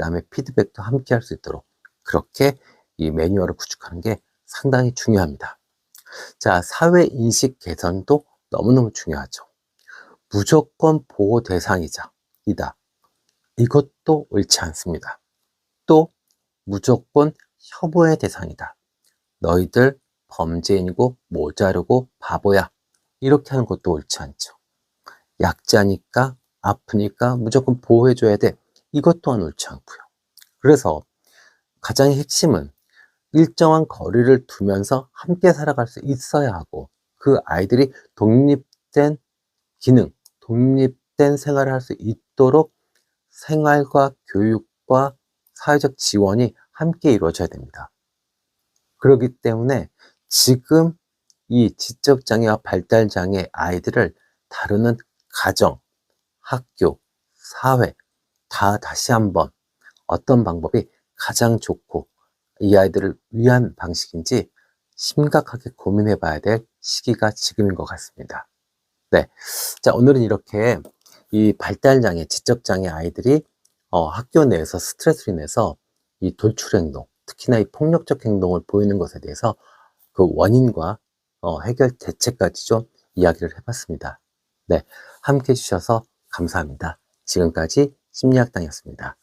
다음에 피드백도 함께 할 수 있도록 그렇게 이 매뉴얼을 구축하는 게 상당히 중요합니다. 자, 사회 인식 개선도 너무너무 중요하죠. 무조건 보호 대상이자 이다. 이것도 옳지 않습니다. 또 무조건 협오의 대상이다. 너희들 범죄인이고 모자르고 바보야. 이렇게 하는 것도 옳지 않죠. 약자니까 아프니까 무조건 보호해줘야 돼. 이것 또한 옳지 않고요. 그래서 가장 핵심은 일정한 거리를 두면서 함께 살아갈 수 있어야 하고 그 아이들이 독립된 기능, 독립된 생활을 할 수 있도록 생활과 교육과 사회적 지원이 함께 이루어져야 됩니다. 그렇기 때문에 지금 이 지적장애와 발달장애 아이들을 다루는 가정, 학교, 사회 다 다시 한번 어떤 방법이 가장 좋고 이 아이들을 위한 방식인지 심각하게 고민해 봐야 될 시기가 지금인 것 같습니다. 네. 자, 오늘은 이렇게 이 발달장애, 지적장애 아이들이 어, 학교 내에서 스트레스로 인해서 이 돌출 행동, 특히나 이 폭력적 행동을 보이는 것에 대해서 그 원인과 어, 해결 대책까지 좀 이야기를 해봤습니다. 네. 함께 해주셔서 감사합니다. 지금까지 심리학당이었습니다.